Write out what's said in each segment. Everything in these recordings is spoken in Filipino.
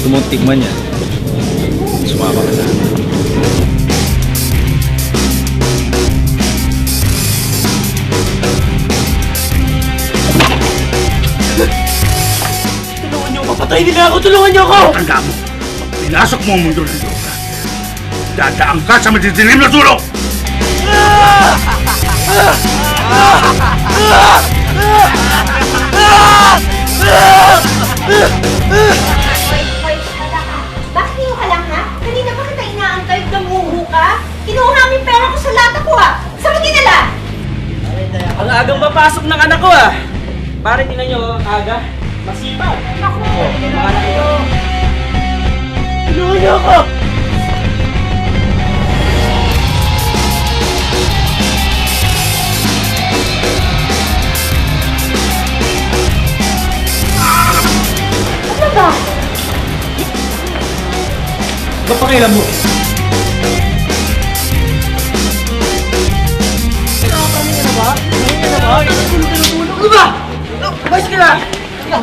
titikman yan. Sumama ka akin. Tulungan niyo ako! Patay nila ako! Tulungan niyo ako! Tanda mo, pag pinasok mo ang mundo ng droga, dadaan ka sa madidilim na sulok! Hoy, Ang agang papasok ng anak ko ah! Pare, tingnan niyo, ang aga. Masipag. Naku, Mga anak ito. Tulungan niyo ako! ano ba? Kapakialam mo. Ano ba? Bas ka na! Mo.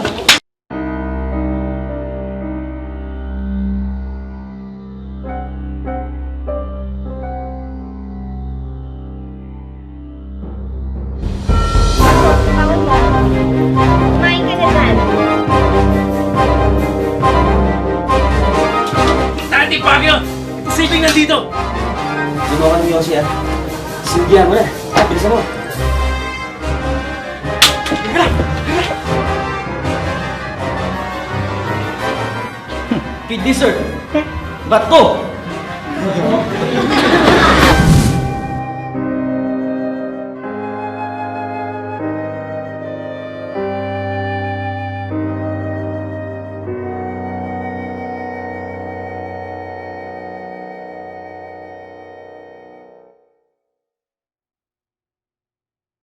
Kumain ka na dyan. Tati Pagyo! Siping nandito! Gumawa ka ng Yossi ah. Sindihan mo na. Bilisan mo. Kid dessert. Bato.